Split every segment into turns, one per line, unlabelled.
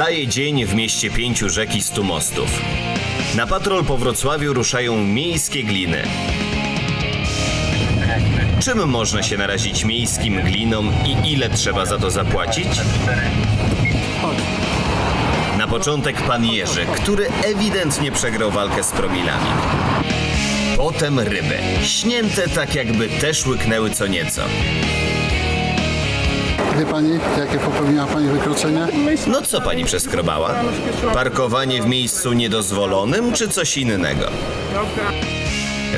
Nastaje dzień w mieście pięciu rzek i stu mostów. Na patrol po Wrocławiu ruszają miejskie gliny. Czym można się narazić miejskim glinom i ile trzeba za to zapłacić? Na początek pan Jerzy, który ewidentnie przegrał walkę z promilami. Potem ryby, śnięte tak jakby też łyknęły co nieco.
Wie pani, jakie popełniła pani wykroczenia?
No co pani przeskrobała? Parkowanie w miejscu niedozwolonym czy coś innego?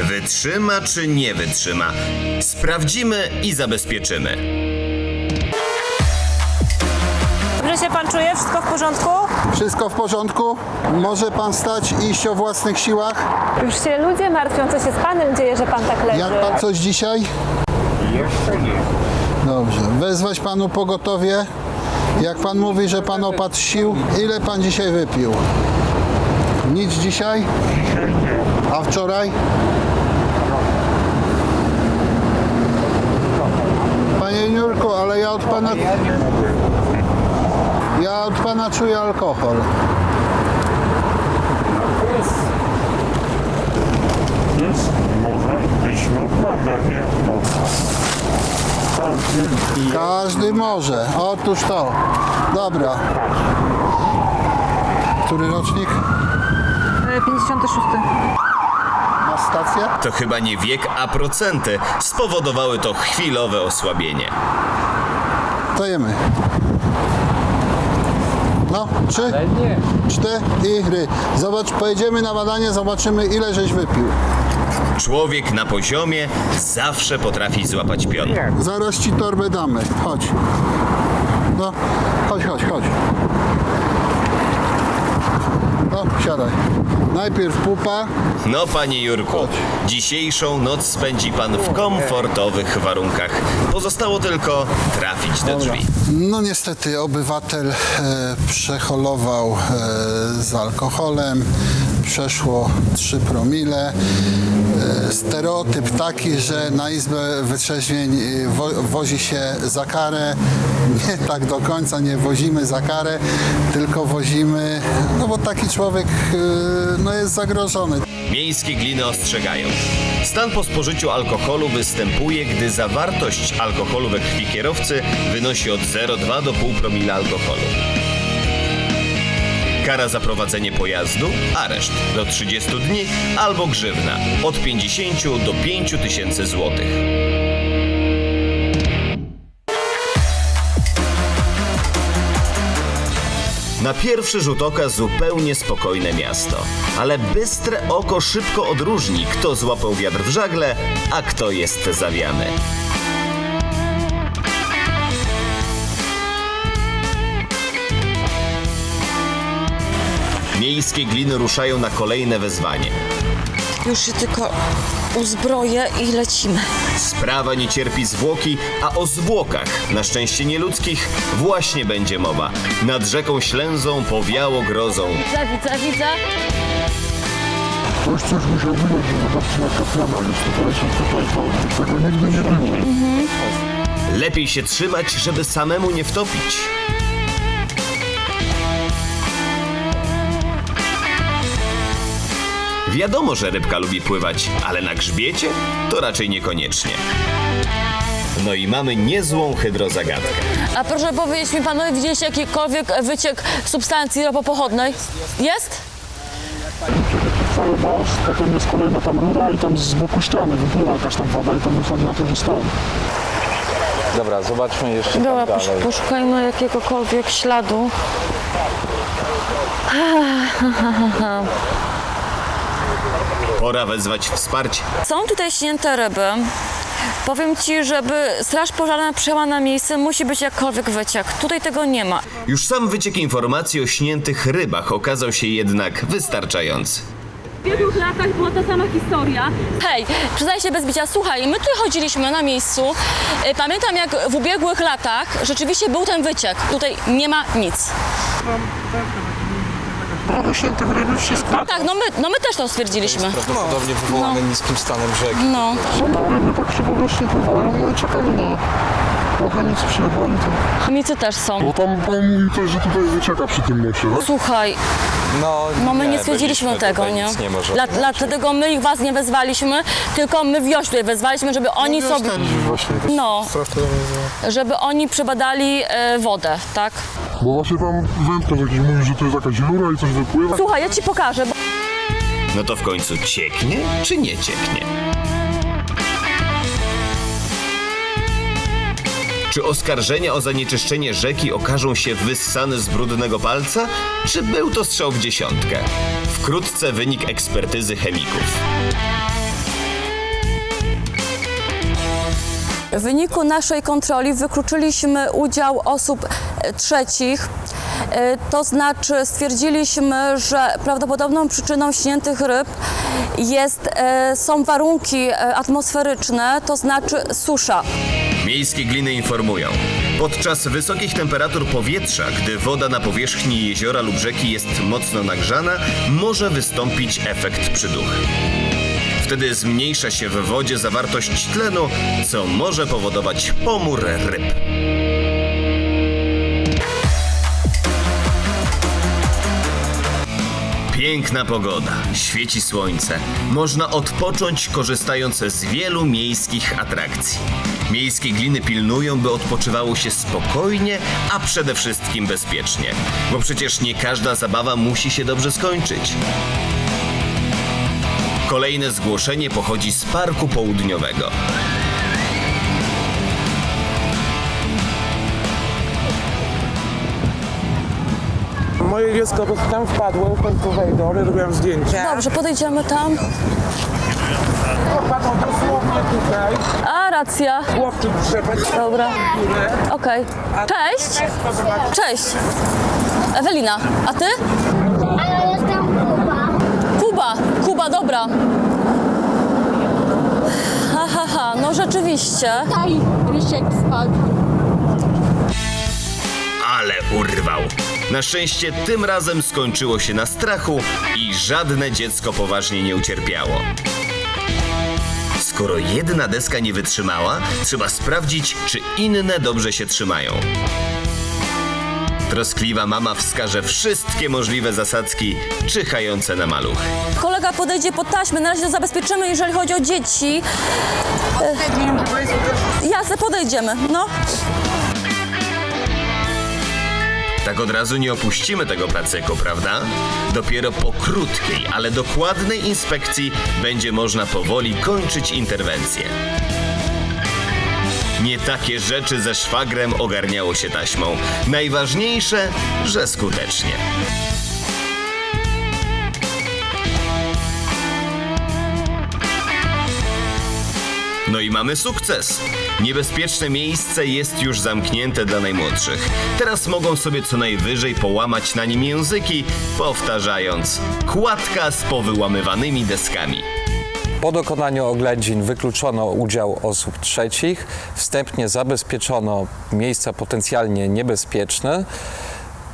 Wytrzyma czy nie wytrzyma? Sprawdzimy i zabezpieczymy.
Dobrze się pan czuje? Wszystko w porządku?
Wszystko w porządku? Może pan stać i iść o własnych siłach?
Już się ludzie martwią, co się z panem dzieje, że pan tak leży.
Jak pan coś dzisiaj?
Jeszcze nie.
Dobrze. Wezwać panu pogotowie? Jak pan mówi, że pan opadł z sił, ile pan dzisiaj wypił? Nic dzisiaj? A wczoraj? Panie Jurku, ale ja od pana... Ja od pana czuję alkohol.
Jest, może być nie można. Każdy
Każdy może. Otóż to. Dobra. Który rocznik?
56.
Ma stację?
To chyba nie wiek, a procenty spowodowały to chwilowe osłabienie.
To jemy. No, trzy, cztery. Zobacz, pojedziemy na badanie, zobaczymy ile żeś wypił.
Człowiek na poziomie zawsze potrafi złapać pion.
Zaraz ci torbę damy. Chodź. No, chodź, chodź, chodź. No, siadaj. Najpierw pupa.
No, panie Jurku,
Chodź.
dzisiejszą noc spędzi pan w komfortowych warunkach. Pozostało tylko trafić do drzwi.
No niestety obywatel e, przeholował e, z alkoholem, przeszło 3 promile. E, stereotyp taki, że na Izbę Wytrzeźwień e, wo, wozi się za karę. Nie tak do końca nie wozimy za karę, tylko wozimy, no bo taki człowiek e, no jest zagrożony.
Miejskie gliny ostrzegają. Stan po spożyciu alkoholu występuje, gdy zawartość alkoholu we krwi kierowcy wynosi od 0,2 do 0,5 promila alkoholu. Kara za prowadzenie pojazdu, areszt do 30 dni albo grzywna od 50 do 5 tysięcy złotych. Na pierwszy rzut oka zupełnie spokojne miasto, ale bystre oko szybko odróżni, kto złapał wiatr w żagle, a kto jest zawiany. Miejskie gliny ruszają na kolejne wezwanie.
Już się tylko uzbroję i lecimy.
Sprawa nie cierpi zwłoki, a o zwłokach, na szczęście nieludzkich, właśnie będzie mowa. Nad rzeką Ślęzą powiało grozą.
Widzę, widzę, widzę.
ktoś coś musiał wyjąć, poleciał tutaj, to tego nigdy nie było.
Lepiej się trzymać, żeby samemu nie wtopić. Wiadomo, że rybka lubi pływać, ale na grzbiecie to raczej niekoniecznie. No i mamy niezłą hydrozagadkę.
A proszę powiedzieć mi panowie, widzieliście jakikolwiek wyciek substancji ropopochodnej? Jest?
Cały most, potem jest kolejna tam rura i tam z boku ściany wypływa jakaś tam woda i tam wychodzi na ten stan.
Dobra, zobaczmy jeszcze
Dobra,
tam
posz,
dalej.
poszukajmy jakiegokolwiek śladu.
Pora wezwać wsparcie.
Są tutaj śnięte ryby. Powiem ci, żeby straż pożarna przyjęła na miejsce, musi być jakkolwiek wyciek. Tutaj tego nie ma.
Już sam wyciek informacji o śniętych rybach okazał się jednak wystarczający.
W ubiegłych latach była ta sama historia.
Hej, przyznaj się bez bicia, słuchaj, my tutaj chodziliśmy na miejscu. Y, Pamiętam jak w ubiegłych latach rzeczywiście był ten wyciek. Tutaj nie ma nic.
Prawie świętych ryby wszystko.
Tak, no my, no my też to stwierdziliśmy.
Prawdopodobnie wywołane niskim stanem rzeki.
No.
Są tam ryby, tak się po prostu pływają, no i na, Chemicy przyjechali, to...
Chemicy też są.
Bo tam pan mówi też, że tutaj wycieka przy tym nosie, tak?
Słuchaj,
No,
no my nie, stwierdziliśmy
byliśmy
tego,
tutaj,
nie?
Nic nie może
Dla, dlatego my ich was nie wezwaliśmy, tylko my wioś tutaj wezwaliśmy, żeby oni sobie...
Właśnie.
No, żeby oni przebadali e, wodę, tak?
Bo właśnie tam wędkarz jakiś mówi, że to jest jakaś rura i coś wypływa.
Słuchaj, ja ci pokażę, bo...
No to w końcu cieknie czy nie cieknie? Czy oskarżenia o zanieczyszczenie rzeki okażą się wyssane z brudnego palca, czy był to strzał w dziesiątkę? Wkrótce wynik ekspertyzy chemików.
W wyniku naszej kontroli wykluczyliśmy udział osób e, trzecich. E, To znaczy stwierdziliśmy, że prawdopodobną przyczyną śniętych ryb jest, e, są warunki atmosferyczne, to znaczy susza.
Miejskie gliny informują. Podczas wysokich temperatur powietrza, gdy woda na powierzchni jeziora lub rzeki jest mocno nagrzana, może wystąpić efekt przyduchy. Wtedy zmniejsza się w wodzie zawartość tlenu, co może powodować pomór ryb. Piękna pogoda, świeci słońce. Można odpocząć korzystając z wielu miejskich atrakcji. Miejskie gliny pilnują, by odpoczywało się spokojnie, a przede wszystkim bezpiecznie. Bo przecież nie każda zabawa musi się dobrze skończyć. Kolejne zgłoszenie pochodzi z Parku Południowego.
Moje dziecko po tam wpadło, po wejdę, ale robiłem zdjęcie.
Dobrze, podejdziemy tam.
Wpadło dosłownie tutaj,
A, racja.
chłopczyk trzeba
Dobra. Okej. Cześć. Cześć. Ewelina, a ty?
Kuba,
dobra. Ha, ha, ha. No rzeczywiście.
Taj Rysiek spadł.
Ale urwał. Na szczęście tym razem skończyło się na strachu i żadne dziecko poważnie nie ucierpiało. Skoro jedna deska nie wytrzymała, trzeba sprawdzić, czy inne dobrze się trzymają. Troskliwa mama wskaże wszystkie możliwe zasadzki czyhające na maluch.
Kolega podejdzie pod taśmę, na razie to zabezpieczymy, jeżeli chodzi o dzieci. E, Jasne, podejdziemy, no.
Tak od razu nie opuścimy tego placyku, prawda? Dopiero po krótkiej, ale dokładnej inspekcji będzie można powoli kończyć interwencję. Nie takie rzeczy ze szwagrem ogarniało się taśmą. Najważniejsze, że skutecznie. No i mamy sukces. Niebezpieczne miejsce jest już zamknięte dla najmłodszych. Teraz mogą sobie co najwyżej połamać na nim języki, powtarzając kładka z powyłamywanymi deskami.
Po dokonaniu oględzin wykluczono udział osób trzecich, wstępnie zabezpieczono miejsca potencjalnie niebezpieczne,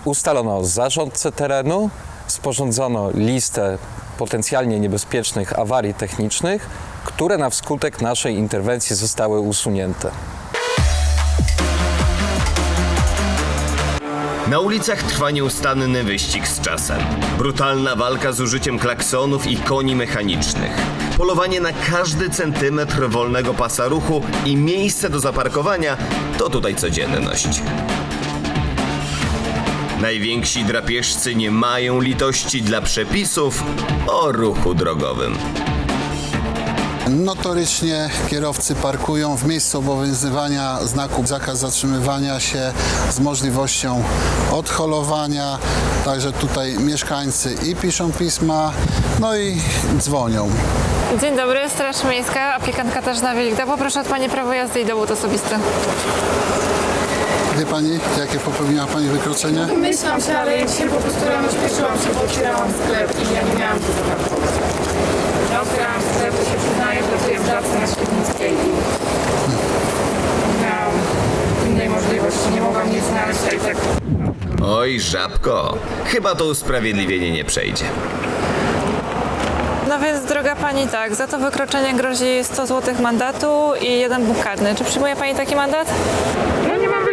ustalono zarządcę terenu, sporządzono listę potencjalnie niebezpiecznych awarii technicznych, które na wskutek naszej interwencji zostały usunięte.
Na ulicach trwa nieustanny wyścig z czasem. Brutalna walka z użyciem klaksonów i koni mechanicznych. Polowanie na każdy centymetr wolnego pasa ruchu i miejsce do zaparkowania to tutaj codzienność. Najwięksi drapieżcy nie mają litości dla przepisów o ruchu drogowym.
Notorycznie kierowcy parkują w miejscu obowiązywania znaku zakaz zatrzymywania się z możliwością odholowania. Także tutaj mieszkańcy i piszą pisma, no i dzwonią.
Dzień dobry, Straż Miejska, opiekun Katarzyna Wielikda. Poproszę od Pani prawo jazdy i dowód osobisty.
Wie Pani, jakie popełniła Pani wykroczenie?
Myślałam się, ale jak się po prostu rano śpieszyłam się, bo otwierałam sklep i ja nie miałam tu zaparkować. Ja otwierałam sklep, to się przyznaję, pracuję w pracy na Świetnickiej i nie miałam innej możliwości, nie mogłam nic znaleźć, a i tak
Oj, żabko, chyba to usprawiedliwienie nie przejdzie.
No
No więc droga pani tak, za to wykroczenie grozi 100 zł mandatu i jeden bóg karny. Czy przyjmuje pani taki mandat?
No nie mam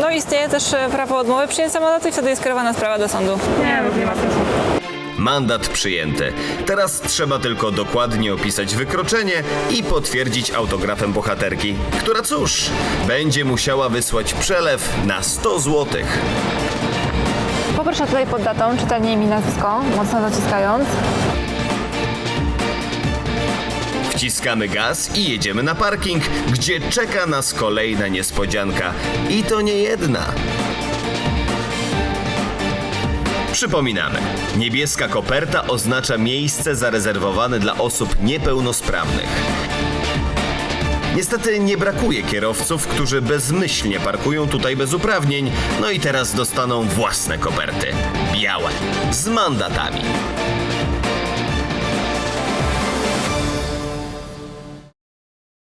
No istnieje też e, prawo odmowy przyjęcia mandatu i wtedy jest kierowana sprawa do sądu.
Nie, no nie ma sensu.
Mandat przyjęty. Teraz trzeba tylko dokładnie opisać wykroczenie i potwierdzić autografem bohaterki, która cóż, będzie musiała wysłać przelew na 100 złotych.
Poproszę tutaj pod datą czytanie imię i nazwisko, mocno zaciskając.
Wciskamy gaz i jedziemy na parking, gdzie czeka nas kolejna niespodzianka. I to nie jedna. Przypominamy, niebieska koperta oznacza miejsce zarezerwowane dla osób niepełnosprawnych. Niestety nie brakuje kierowców, którzy bezmyślnie parkują tutaj bez uprawnień, no i teraz dostaną własne koperty. Białe, z mandatami.